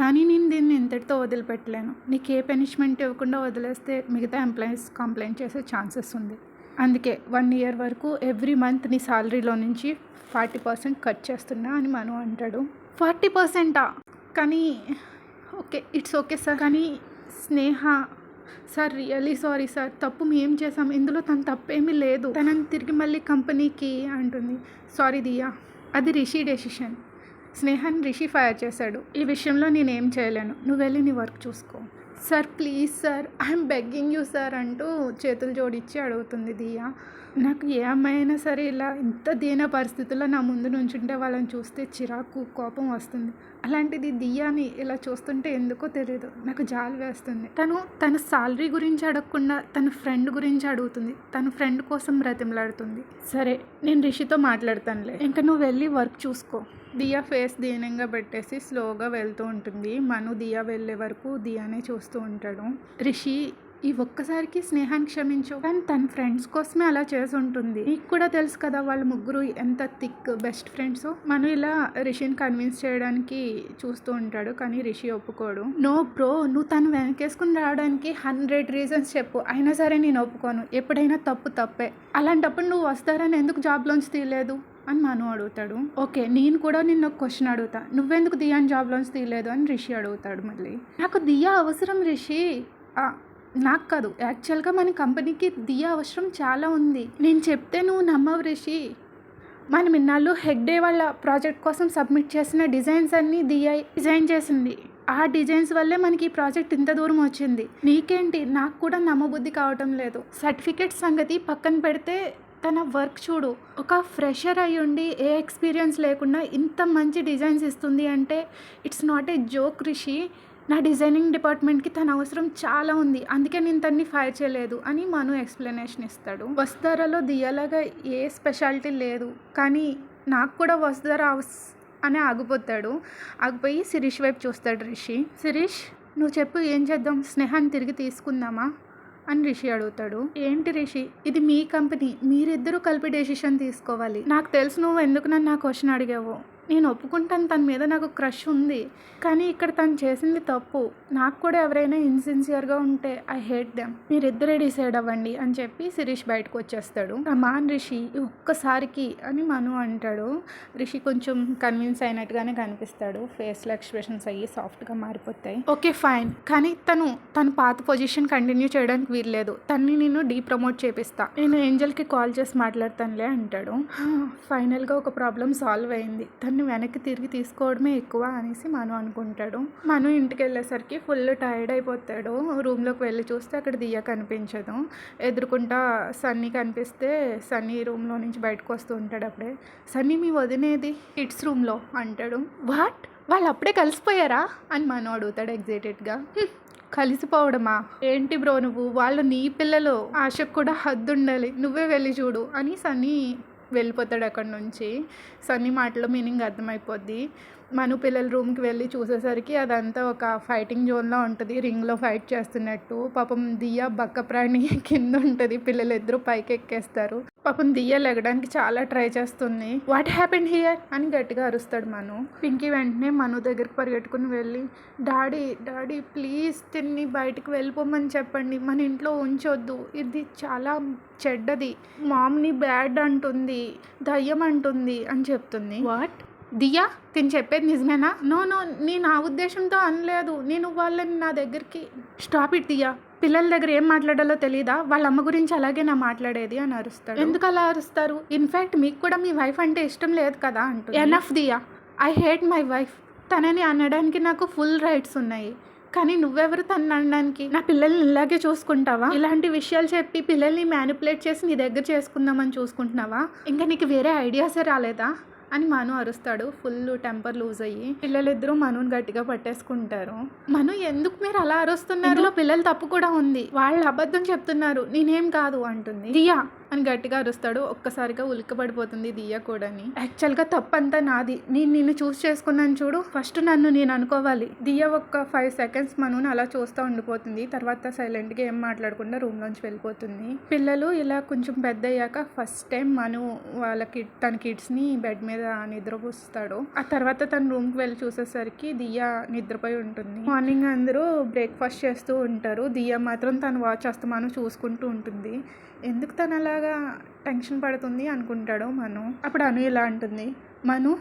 కానీ నేను దీన్ని ఇంతటితో వదిలిపెట్టలేను. నీకు ఏ పనిష్మెంట్ ఇవ్వకుండా వదిలేస్తే మిగతా ఎంప్లాయీస్ కంప్లైంట్ చేసే ఛాన్సెస్ ఉంది. అందుకే వన్ ఇయర్ వరకు ఎవ్రీ మంత్ నీ సాలరీలో నుంచి ఫార్టీ పర్సెంట్ కట్ చేస్తున్నా అని మను అంటాడు. ఫార్టీ పర్సెంటా కానీ ఓకే ఇట్స్ ఓకే సార్ కానీ Sneha sir really sorry sir తప్పు మేము చేసాం. ఇందులో తన తప్పేమీ లేదు. తనని తిరిగి మళ్ళీ కంపెనీకి అంటుంది. సారీ దియా. అది రిషి డెసిషన్ స్నేహాన్ని రిషి ఫైర్ చేశాడు. ఈ విషయంలో నేనేం చేయలేను. నువ్వు వెళ్ళి నీ వర్క్ చూసుకో. Sir please sir I'm begging you sir అంటూ చేతులు జోడించి అడుగుతుంది దియా. నాకు ఏ అమ్మాయి అయినా సరే ఇలా ఇంత దీన పరిస్థితుల్లో నా ముందు నుంచుంటే వాళ్ళని చూస్తే చిరాకు కోపం వస్తుంది. అలాంటిది దియాని ఇలా చూస్తుంటే ఎందుకో తెలియదు నాకు జాలి వేస్తుంది. తను తన సాలరీ గురించి అడగకుండా తన ఫ్రెండ్ గురించి అడుగుతుంది. తన ఫ్రెండ్ కోసం బ్రతిమలాడుతుంది. సరే నేను రిషితో మాట్లాడతానులే. ఇంకా నువ్వు వెళ్ళి వర్క్ చూసుకో. దియా ఫేస్ దీనంగా పెట్టేసి స్లోగా వెళ్తూ ఉంటుంది. మను దియా వెళ్ళే వరకు దియానే చూస్తూ ఉంటాడు. రిషి ఈ ఒక్కసారికి స్నేహాన్ని క్షమించు. కానీ తన ఫ్రెండ్స్ కోసమే అలా చేసి ఉంటుంది నీకు కూడా తెలుసు కదా వాళ్ళ ముగ్గురు ఎంత థిక్ బెస్ట్ ఫ్రెండ్స్. మనం ఇలా రిషిని కన్విన్స్ చేయడానికి చూస్తూ ఉంటాడు కానీ రిషి ఒప్పుకోడు. నో బ్రో నువ్వు తను వెనకేసుకుని రావడానికి హండ్రెడ్ రీజన్స్ చెప్పు. అయినా సరే నేను ఒప్పుకోను. ఎప్పుడైనా తప్పు తప్పే. అలాంటప్పుడు నువ్వు వస్తారని ఎందుకు జాబ్లోంచి తీయలేదు? అని మను అడుగుతాడు. ఓకే నేను కూడా నిన్న ఒక క్వశ్చన్ అడుగుతా. నువ్వెందుకు దియాని జాబ్లోంచి తీయలేదు? అని రిషి అడుగుతాడు మళ్ళీ. నాకు దియా అవసరం రిషి. నాకు కాదు. యాక్చువల్గా మన కంపెనీకి దియా అవసరం చాలా ఉంది. నేను చెప్తే నువ్వు నమ్మవు రిషి. మనం ఇన్నాళ్ళు హెగ్డే వాళ్ళ ప్రాజెక్ట్ కోసం సబ్మిట్ చేసిన డిజైన్స్ అన్నీ దియా డిజైన్ చేసింది. ఆ డిజైన్స్ వల్లే మనకి ఈ ప్రాజెక్ట్ ఇంత దూరం వచ్చింది. నీకేంటి? నాకు కూడా నమ్మబుద్ధి కావటం లేదు. సర్టిఫికేట్ సంగతి పక్కన పెడితే తన వర్క్ చూడు ఒక ఫ్రెషర్ అయి ఉండి ఏ ఎక్స్పీరియన్స్ లేకుండా ఇంత మంచి డిజైన్స్ ఇస్తుంది అంటే it's not a joke Rishi. నా డిజైనింగ్ డిపార్ట్మెంట్కి తన అవసరం చాలా ఉంది. అందుకే నేను తన్ని ఫైర్ చేయలేదు అని మను ఎక్స్ప్లెనేషన్ ఇస్తాడు. వస్తారాలో దియలాగా ఏ స్పెషాలిటీ లేదు. కానీ నాకు కూడా వస్తారా అవస్ అని ఆగిపోతాడు. ఆగిపోయి శిరీష్ వైపు చూస్తాడు రిషి. శిరీష్ నువ్వు చెప్పు ఏం చేద్దాం? స్నేహాన్ని తిరిగి తీసుకుందామా? అని రిషి అడుగుతాడు. ఏంటి రిషి? ఇది మీ కంపెనీ. మీరిద్దరూ కలిపి డెసిషన్ తీసుకోవాలి. నాకు తెలుసు నువ్వు ఎందుకు నన్ను నా క్వశ్చన్ అడిగావు. నేను ఒప్పుకుంటాను తన మీద నాకు క్రష్ ఉంది. కానీ ఇక్కడ తను చేసింది తప్పు. నాకు కూడా ఎవరైనా ఇన్సిన్సియర్గా ఉంటే ఐ హేట్ దెమ్. మీరిద్దరే డిసైడ్ అవ్వండి అని చెప్పి శిరీష్ బయటకు వచ్చేస్తాడు. మాన్ రిషి ఒక్కసారికి అని మను అంటాడు. రిషి కొంచెం కన్విన్స్ అయినట్టుగానే కనిపిస్తాడు. ఫేస్లో ఎక్స్ప్రెషన్స్ అయ్యి సాఫ్ట్గా మారిపోతాయి. Okay fine. కానీ తను తన పాత పొజిషన్ కంటిన్యూ చేయడానికి వీల్లేదు. తన్ని నేను డీ ప్రమోట్ చేపిస్తా. నేను ఏంజల్కి కాల్ చేసి మాట్లాడతానులే అంటాడు. ఫైనల్గా ఒక ప్రాబ్లం సాల్వ్ అయింది. తను దాన్ని వెనక్కి తిరిగి తీసుకోవడమే ఎక్కువ అనేసి మను అనుకుంటాడు. మను ఇంటికి వెళ్ళేసరికి ఫుల్ టైర్డ్ అయిపోతాడు. రూమ్లోకి వెళ్ళి చూస్తే అక్కడ దియ్య కనిపించదు. ఎదురుకుంటా సన్నీ కనిపిస్తే సన్నీ రూమ్లో నుంచి బయటకు వస్తూ ఉంటాడు అప్పుడే. సన్నీ మీ వదినేది కిడ్స్ రూమ్లో అంటాడు. వాట్? వాళ్ళు అప్పుడే కలిసిపోయారా? అని మను అడుగుతాడు ఎగ్జైటెడ్గా. కలిసిపోవడమా? ఏంటి బ్రో నువ్వు? వాళ్ళు నీ పిల్లలు. ఆశకు కూడా హద్దు ఉండాలి నువ్వే వెళ్ళి చూడు అని సన్నీ వెళ్ళిపోతాడు అక్కడి నుంచి. సన్నీ మాటలో మీనింగ్ అర్థమైపోద్ది. మను పిల్లల రూమ్కి వెళ్ళి చూసేసరికి అదంతా ఒక ఫైటింగ్ జోన్లో ఉంటుంది. రింగ్లో ఫైట్ చేస్తున్నట్టు. పాపం దియ్య బక్క ప్రాణి కింద ఉంటుంది. పిల్లలు ఇద్దరు పైకి ఎక్కేస్తారు పాపం దియ్య లెగడానికి చాలా ట్రై చేస్తుంది. వాట్ హ్యాపెన్ హియర్ అని గట్టిగా అరుస్తాడు మను. పింకీ వెంటనే మను దగ్గరికి పరిగెట్టుకుని వెళ్ళి డాడీ డాడీ ప్లీజ్ తిన్ని బయటకు వెళ్ళిపోమని చెప్పండి. మన ఇంట్లో ఉంచొద్దు. ఇది చాలా చెడ్డది. మామ్ని బ్యాడ్ అంటుంది దయ్యం అంటుంది అని చెప్తుంది. వాట్ దియా తిని చెప్పేది నిజమేనా? నో నో నేను ఆ ఉద్దేశంతో అనలేదు. నేను వాళ్ళని నా దగ్గరికి స్టాప్ ఇట్ దియా. పిల్లల దగ్గర ఏం మాట్లాడాలో తెలియదా వాళ్ళ అమ్మ గురించి అలాగే నా మాట్లాడేది అని అరుస్తాడు. ఎందుకు అలా అరుస్తారు? ఇన్ఫాక్ట్ మీకు కూడా మీ వైఫ్ అంటే ఇష్టం లేదు కదా అంటూ enough Diya. I hate my wife తనని అనడానికి నాకు ఫుల్ రైట్స్ ఉన్నాయి. కానీ నువ్వెవరు తను అనడానికి? నా పిల్లల్ని ఇలాగే చూసుకుంటావా? ఇలాంటి విషయాలు చెప్పి పిల్లల్ని మ్యానిపులేట్ చేసి నీ దగ్గర చేసుకుందామని చూసుకుంటున్నావా? ఇంకా నీకు వేరే ఐడియాసే రాలేదా? అని మను అరుస్తాడు. ఫుల్ టెంపర్ లూజ్ అయ్యి. పిల్లలిద్దరూ మనుని గట్టిగా పట్టేసుకుంటారు. మను ఎందుకు మీరు అలా అరుస్తున్నారు? పిల్లలు పిల్లల తప్పు కూడా ఉంది. వాళ్ళు అబద్ధం చెప్తున్నారు. నేనేం కాదు అంటుంది. రియా అని గట్టిగా అరుస్తాడు. ఒక్కసారిగా ఉలిక్కబడిపోతుంది దియ్య కూడాని. యాక్చువల్గా తప్పంతా నాది. నేను నిన్ను చూస్ చేసుకున్నాను చూడు. ఫస్ట్ నన్ను నేను అనుకోవాలి. దియ్య ఒక్క ఫైవ్ సెకండ్స్ మనూని అలా చూస్తూ ఉండిపోతుంది. తర్వాత సైలెంట్గా ఏం మాట్లాడకుండా రూమ్ నుంచి వెళ్ళిపోతుంది. పిల్లలు ఇలా కొంచెం పెద్ద అయ్యాక ఫస్ట్ టైం మను వాళ్ళ కిడ్ తన కిడ్స్ని బెడ్ మీద నిద్రపోస్తాడు. ఆ తర్వాత తన రూమ్కి వెళ్ళి చూసేసరికి దియ్య నిద్రపోయి ఉంటుంది. మార్నింగ్ అందరూ బ్రేక్ఫాస్ట్ చేస్తూ ఉంటారు. దియ్య మాత్రం తను వాచ్ అస్తమానం చూసుకుంటూ ఉంటుంది. ఎందుకు తను అలాగా టెన్షన్ పడుతుంది అనుకుంటాడో మను. అప్పుడు అను ఇలా అంటుంది మను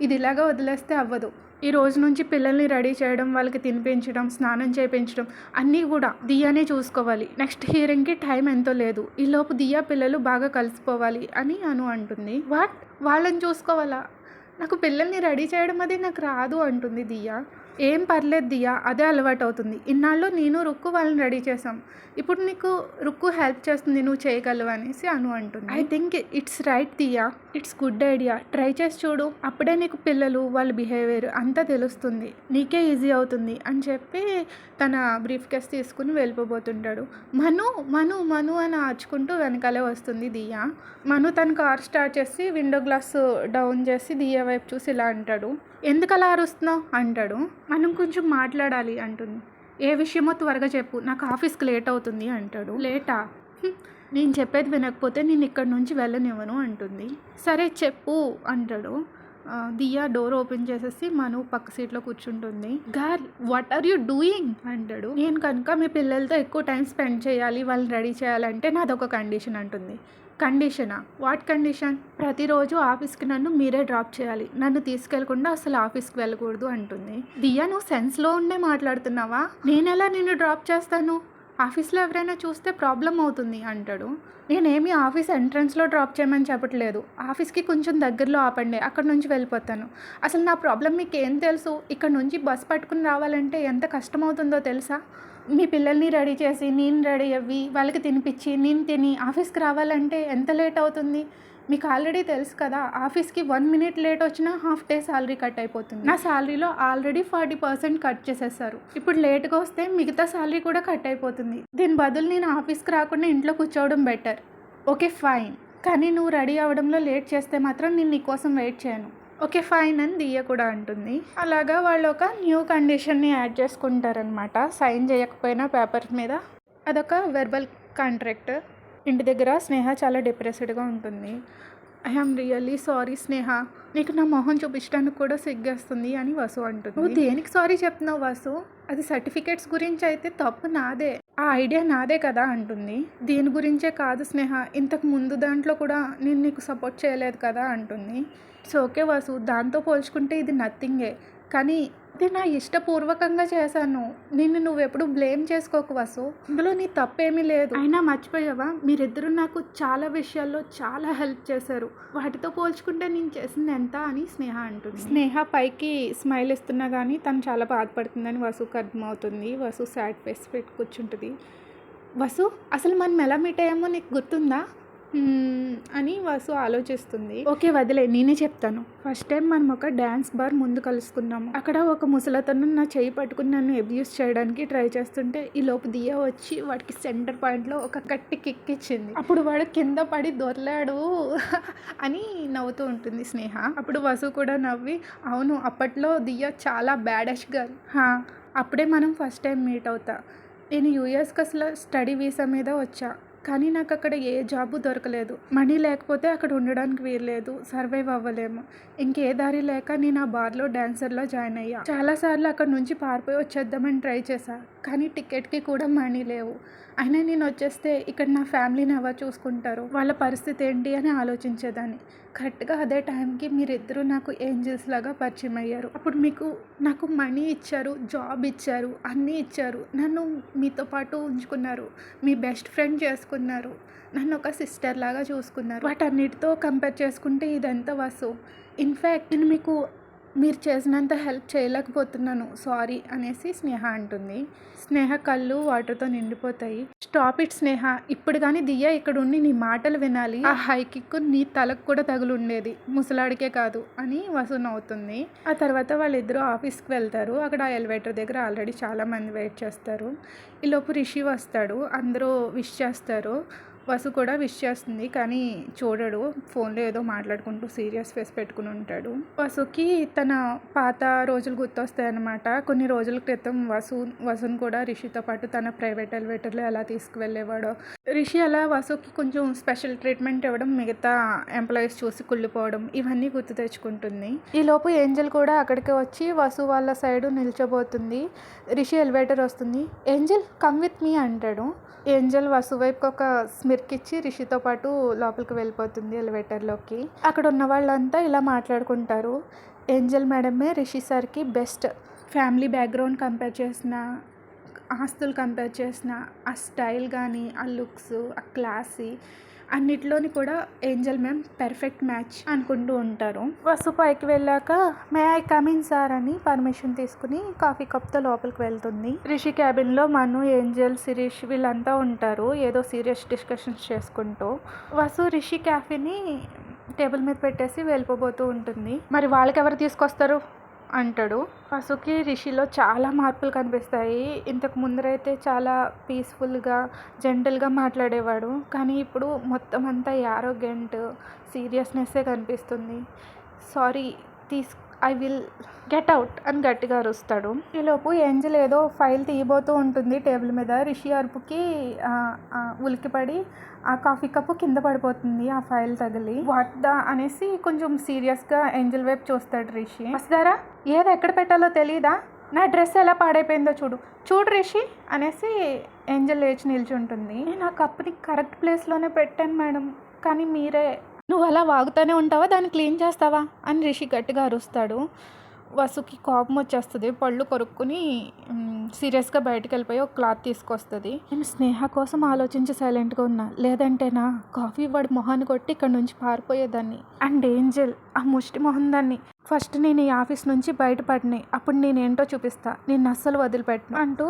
ఇది ఇలాగా వదిలేస్తే అవ్వదు. ఈ రోజు నుంచి పిల్లల్ని రెడీ చేయడం వాళ్ళకి తినిపించడం స్నానం చేయించడం అన్నీ కూడా దియానే చూసుకోవాలి. నెక్స్ట్ హియరింగ్కి టైం ఎంతో లేదు. ఈ లోపు దియా పిల్లలు బాగా కలిసిపోవాలి అని అను అంటుంది. వాట్? వాళ్ళని చూసుకోవాలా? నాకు పిల్లల్ని రెడీ చేయడం అది నాకు రాదు అంటుంది దియా. ఏం పర్లేదు దియా అదే అలవాటు అవుతుంది ఇన్నాళ్ళు నేను రుక్కు వాళ్ళని రెడీ చేసాం ఇప్పుడు నీకు రుక్కు హెల్ప్ చేస్తుంది నువ్వు చేయగలవు అనేసి అను అంటుంది. I think it's right Diya it's good idea. Try చేసి చూడు అప్పుడే నీకు పిల్లలు వాళ్ళ బిహేవియర్ అంతా తెలుస్తుంది. నీకే ఈజీ అవుతుంది అని చెప్పి తన బ్రీఫ్ కేస్ తీసుకుని వెళ్ళిపోబోతుంటాడు. మను మను మను అని ఆచుకుంటూ వెనకాలే వస్తుంది దియా. మను తన కార్ స్టార్ట్ చేసి విండో గ్లాస్ డౌన్ చేసి దియా వైపు చూసి ఇలా అంటాడు. ఎందుకు అలా అరుస్తున్నావు అంటాడు. మనం కొంచెం మాట్లాడాలి అంటుంది. ఏ విషయమో త్వరగా చెప్పు నాకు ఆఫీస్కి లేట్ అవుతుంది అంటాడు. లేటా? నేను చెప్పేది వినకపోతే నేను ఇక్కడి నుంచి వెళ్ళనివ్వను అంటుంది. సరే చెప్పు అంటాడు. దియా డోర్ ఓపెన్ చేసేసి మను పక్క సీట్లో కూర్చుంటుంది. గార్ వాట్ ఆర్ యూ డూయింగ్ అంటాడు. నేను కనుక మీ పిల్లలతో ఎక్కువ టైం స్పెండ్ చేయాలి వాళ్ళని రెడీ చేయాలంటే నాదొక కండిషన్ అంటుంది. కండిషనా? వాట్ కండిషన్ ప్రతిరోజు ఆఫీస్కి నన్ను మీరే డ్రాప్ చేయాలి. నన్ను తీసుకెళ్ళకుండా అసలు ఆఫీస్కి వెళ్ళకూడదు అంటుంది. దియా నువ్వు సెన్స్లో ఉండే మాట్లాడుతున్నావా? నేనెలా నిన్ను డ్రాప్ చేస్తాను? ఆఫీస్లో ఎవరైనా చూస్తే ప్రాబ్లం అవుతుంది అంటాడు. నేనేమి ఆఫీస్ ఎంట్రన్స్లో డ్రాప్ చేయమని చెప్పట్లేదు. ఆఫీస్కి కొంచెం దగ్గరలో ఆపండి అక్కడ నుంచి వెళ్ళిపోతాను. అసలు నా ప్రాబ్లం మీకు ఏం తెలుసు? ఇక్కడ నుంచి బస్ పట్టుకుని రావాలంటే ఎంత కష్టమవుతుందో తెలుసా? మీ పిల్లల్ని రెడీ చేసి నేను రెడీ అవ్వి వాళ్ళకి తినిపించి నేను తిని ఆఫీస్కి రావాలంటే ఎంత లేట్ అవుతుంది? మీకు ఆల్రెడీ తెలుసు కదా ఆఫీస్కి వన్ మినిట్ లేట్ వచ్చినా హాఫ్ డే శాలరీ కట్ అయిపోతుంది. నా శాలరీలో ఆల్రెడీ ఫార్టీ పర్సెంట్ కట్ చేసేస్తారు ఇప్పుడు లేట్గా వస్తే మిగతా శాలరీ కూడా కట్ అయిపోతుంది. దీని బదులు నేను ఆఫీస్కి రాకుండా ఇంట్లో కూర్చోవడం బెటర్. Okay fine. కానీ నువ్వు రెడీ అవ్వడంలో లేట్ చేస్తే మాత్రం నేను నీకోసం వెయిట్ చేయను. ఓకే ఫైన్ అని దియ్య కూడా అంటుంది. అలాగా వాళ్ళు ఒక న్యూ కండిషన్ని యాడ్ చేసుకుంటారనమాట సైన్ చేయకపోయినా పేపర్ మీద. అదొక వెర్బల్ కాంట్రాక్ట్. ఇంటి దగ్గర స్నేహ చాలా డిప్రెస్డ్గా ఉంటుంది. ఐఆమ్ రియల్లీ సారీ స్నేహ నీకు నా మొహం చూపించడానికి కూడా సిగ్గేస్తుంది అని వసు అంటుంది. నువ్వు దేనికి సారీ చెప్తున్నావు వసు? అది సర్టిఫికేట్స్ గురించి అయితే తప్పు నాదే ఆ ఐడియా నాదే కదా అంటుంది. దీని గురించే కాదు స్నేహ ఇంతకు ముందు దాంట్లో కూడా నేను నీకు సపోర్ట్ చేయలేదు కదా అంటుంది. సో ఓకే వాసు దాంతో పోల్చుకుంటే ఇది నథింగే కానీ ఇది నా ఇష్టపూర్వకంగా చేశాను. నిన్ను నువ్వెప్పుడు బ్లేమ్ చేసుకోకు వాసు. ఇందులో నీ తప్పేమీ లేదు. అయినా మర్చిపోయావా? మీరిద్దరూ నాకు చాలా విషయాల్లో చాలా హెల్ప్ చేశారు. వాటితో పోల్చుకుంటే నేను చేసింది ఎంత అని స్నేహ అంటుంది. స్నేహ పైకి స్మైల్ ఇస్తున్నా కానీ తను చాలా బాధపడుతుందని వసుకు అర్థమవుతుంది వసు సాడ్ ఫేస్ పెట్టి కూర్చుంటుంది. వసు అసలు మనం ఎలా మీట్ అయ్యామో నీకు గుర్తుందా? అని వసు ఆలోచిస్తుంది. ఓకే వదిలే నేనే చెప్తాను. ఫస్ట్ టైం మనం ఒక డ్యాన్స్ బార్ ముందు కలుసుకున్నాము. అక్కడ ఒక ముసలతను నా చేయి పట్టుకుని నన్ను అబ్యూస్ చేయడానికి ట్రై చేస్తుంటే ఈ లోపు దియా వచ్చి వాడికి సెంటర్ పాయింట్లో ఒక కట్టి కిక్ ఇచ్చింది. అప్పుడు వాడు కింద పడి దొరలాడు అని నవ్వుతూ ఉంటుంది స్నేహ. అప్పుడు వసు కూడా నవ్వి అవును అప్పట్లో దియా చాలా బ్యాడష్ గర్ల్ హా అప్పుడే మనం ఫస్ట్ టైం మీట్ అవుతా. నేను యూఎస్కి అసలు స్టడీ వీసా మీద వచ్చా. కానీ నాకు అక్కడ ఏ జాబు దొరకలేదు. మనీ లేకపోతే అక్కడ ఉండడానికి వీల్లేదు. సర్వైవ్ అవ్వలేము. ఇంకే దారి లేక నేను ఆ బార్లో డ్యాన్సర్లో జాయిన్ అయ్యా. చాలాసార్లు అక్కడ నుంచి పారిపోయి వచ్చేద్దామని ట్రై చేశా. కానీ టికెట్కి కూడా మనీ లేవు. అయినా నేను వచ్చేస్తే ఇక్కడ నా ఫ్యామిలీని ఎవరు చూసుకుంటారు? వాళ్ళ పరిస్థితి ఏంటి అని ఆలోచించేదాన్ని. కరెక్ట్గా అదే టైంకి మీరిద్దరూ నాకు ఏంజల్స్ లాగా పరిచయం అయ్యారు. అప్పుడు మీకు నాకు మనీ ఇచ్చారు జాబ్ ఇచ్చారు అన్నీ ఇచ్చారు. నన్ను మీతో పాటు ఉంచుకున్నారు మీ బెస్ట్ ఫ్రెండ్ చేసుకున్నారు నన్ను ఒక సిస్టర్ లాగా చూసుకున్నారు. వాటన్నిటితో కంపేర్ చేసుకుంటే ఇదంతా వసు ఇన్ఫ్యాక్ట్ నేను మీకు మీరు చేసినంత హెల్ప్ చేయలేకపోతున్నాను సారీ అనేసి స్నేహ అంటుంది. స్నేహ కళ్ళు వాటర్తో నిండిపోతాయి. స్టాప్ ఇట్ స్నేహ ఇప్పుడు కానీ దియ్య ఇక్కడ ఉండి నీ మాటలు వినాలి. ఆ హై కిక్ నీ తలకు కూడా తగులు ఉండేది ముసలాడికే కాదు అని వసు నవ్వుతుంది ఆ తర్వాత వాళ్ళిద్దరూ ఆఫీస్కి వెళ్తారు. అక్కడ ఎలివేటర్ దగ్గర ఆల్రెడీ చాలామంది వెయిట్ చేస్తారు. ఈలోపు రిషి వస్తాడు. అందరూ విష్ చేస్తారు. వసు కూడా విష్ చేస్తుంది కానీ చూడడు. ఫోన్లో ఏదో మాట్లాడుకుంటూ సీరియస్ ఫేస్ పెట్టుకుని ఉంటాడు. వసుకి తన పాత రోజులు గుర్తొస్తాయన్నమాట. కొన్ని రోజుల క్రితం వసు వసుని కూడా రిషితో పాటు తన ప్రైవేట్ ఎలివేటర్లో ఎలా తీసుకువెళ్ళేవాడో. రిషి అలా వసుకి కొంచెం స్పెషల్ ట్రీట్మెంట్ ఇవ్వడం మిగతా ఎంప్లాయీస్ చూసి కుళ్ళిపోవడం ఇవన్నీ గుర్తు తెచ్చుకుంటుంది. ఈలోపు ఏంజల్ కూడా అక్కడికి వచ్చి వసు వాళ్ళ సైడు నిల్చోబోతుంది. రిషి ఎలివేటర్ వస్తుంది. ఏంజల్ కమ్ విత్ మీ అంటాడు. ఏంజల్ వసు వైపు ఒక స్మి మిరికిచ్చి రిషితో పాటు లోపలికి వెళ్ళిపోతుంది ఎలివేటర్లోకి. అక్కడ ఉన్న వాళ్ళంతా ఇలా మాట్లాడుకుంటారు. ఏంజల్ మేడమే రిషి సార్కి బెస్ట్ ఫ్యామిలీ బ్యాక్గ్రౌండ్ కంపేర్ చేసిన ఆస్తులు కంపేర్ చేసిన ఆ స్టైల్ కానీ ఆ లుక్స్ ఆ క్లాసీ అన్నిట్లోని కూడా ఏంజల్ మ్యామ్ పెర్ఫెక్ట్ మ్యాచ్ అనుకుంటూ ఉంటారు. వసు పైకి వెళ్ళాక may I come in sir అని పర్మిషన్ తీసుకుని కాఫీ కప్తో లోపలికి వెళ్తుంది. రిషి క్యాబిన్లో మను ఏంజల్ శిరీష్ వీళ్ళంతా ఉంటారు ఏదో సీరియస్ డిస్కషన్స్ చేసుకుంటూ. వసు రిషి క్యాఫీని టేబుల్ మీద పెట్టేసి వెళ్ళిపోబోతూ ఉంటుంది. మరి వాళ్ళకి ఎవరు తీసుకొస్తారు? అంటాడు. వసుకి రిషిలో చాలా మార్పులు కనిపిస్తాయి. ఇంతకు ముందరైతే చాలా పీస్ఫుల్గా జెంటల్గా మాట్లాడేవాడు. కానీ ఇప్పుడు మొత్తం అంతా యారోగెంట్ సీరియస్నెస్సే కనిపిస్తుంది. సారీ తీసు ఐ విల్ గెట్ అవుట్ అని గట్టిగా అరుస్తాడు. ఈలోపు ఏంజల్ ఏదో ఫైల్ తీయబోతూ ఉంటుంది టేబుల్ మీద. రిషి అరుపుకి ఉలికిపడి ఆ కాఫీ కప్పు కింద పడిపోతుంది ఆ ఫైల్ తగిలి. వాట్ ద అనేసి కొంచెం సీరియస్గా ఏంజల్ వైపు చూస్తాడు రిషి. వస్తారా ఏది ఎక్కడ పెట్టాలో తెలియదా నా డ్రెస్ ఎలా పాడైపోయిందో చూడు. చూడు రిషి అనేసి ఏంజల్ లేచి నిల్చుంటుంది. నేను ఆ కప్పుని కరెక్ట్ ప్లేస్లోనే పెట్టాను మేడం. కానీ మీరే నువ్వు అలా వాగుతూనే ఉంటావా? దాన్ని క్లీన్ చేస్తావా? అని రిషి గట్టిగా అరుస్తాడు. వసుకి కోపం వచ్చేస్తుంది. పళ్ళు కొరుక్కుని సీరియస్గా బయటకు వెళ్ళిపోయి ఒక క్లాత్ తీసుకొస్తుంది. నేను స్నేహ కోసం ఆలోచించి సైలెంట్గా ఉన్నా. లేదంటేనా కాఫీ వాడి మొహాన్ని కొట్టి ఇక్కడ నుంచి పారిపోయేదాన్ని. అండ్ ఏంజల్ ఆ ముష్టి మొహం దాన్ని ఫస్ట్ నేను ఈ ఆఫీస్ నుంచి బయటపడినాయి అప్పుడు నేను ఏంటో చూపిస్తా నేను అస్సలు వదిలిపెట్టను అంటూ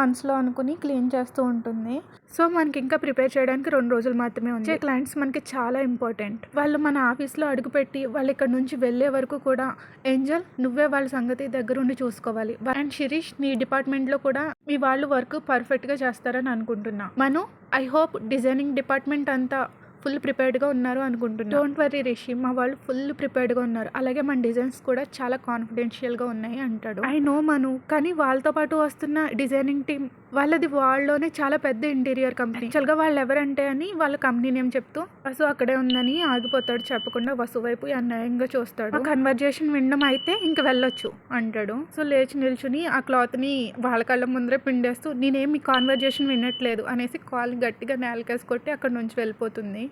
మనసులో అనుకుని క్లీన్ చేస్తూ ఉంటుంది. సో మనకి ఇంకా ప్రిపేర్ చేయడానికి రెండు రోజులు మాత్రమే ఉంది. క్లయింట్స్ మనకి చాలా ఇంపార్టెంట్ వాళ్ళు మన ఆఫీస్లో అడుగుపెట్టి వాళ్ళు ఇక్కడ నుంచి వెళ్ళే వరకు కూడా ఏంజల్ నువ్వే వాళ్ళ సంగతి దగ్గరుండి చూసుకోవాలి. అండ్ శిరీష్ నీ డిపార్ట్మెంట్లో కూడా మీ వాళ్ళు వర్క్ పర్ఫెక్ట్గా చేస్తారని అనుకుంటున్నా. Manu I hope designing department అంతా ఫుల్ ప్రిపేర్డ్గా ఉన్నారు అనుకుంటున్నాను డోంట్ వరీ రిషి మా వాళ్ళు ఫుల్ ప్రిపేర్డ్గా ఉన్నారు. అలాగే మన డిజైన్స్ కూడా చాలా కాన్ఫిడెన్షియల్గా ఉన్నాయి అంటాడు. ఐ నో మను కానీ వాళ్ళతో పాటు వస్తున్న డిజైనింగ్ టీం వాళ్ళది వాళ్ళలోనే చాలా పెద్ద ఇంటీరియర్ కంపెనీ. యాక్చువల్గా వాళ్ళు ఎవరంటే అని వాళ్ళ కంపెనీ నేమ్ చెప్తూ వసు అక్కడే ఉందని ఆగిపోతాడు చెప్పకుండా వసు వైపు అన్యాయంగా చూస్తాడు. కన్వర్జేషన్ వినడం అయితే ఇంక వెళ్ళొచ్చు అంటాడు. సో లేచి నిల్చుని ఆ క్లాత్ని వాళ్ళ కళ్ళ ముందరే పిండేస్తూ నేనేం మీ కాన్వర్జేషన్ వినట్లేదు అనేసి కాల్ గట్టిగా నేలకేసి కొట్టి అక్కడ నుంచి వెళ్ళిపోతుంది.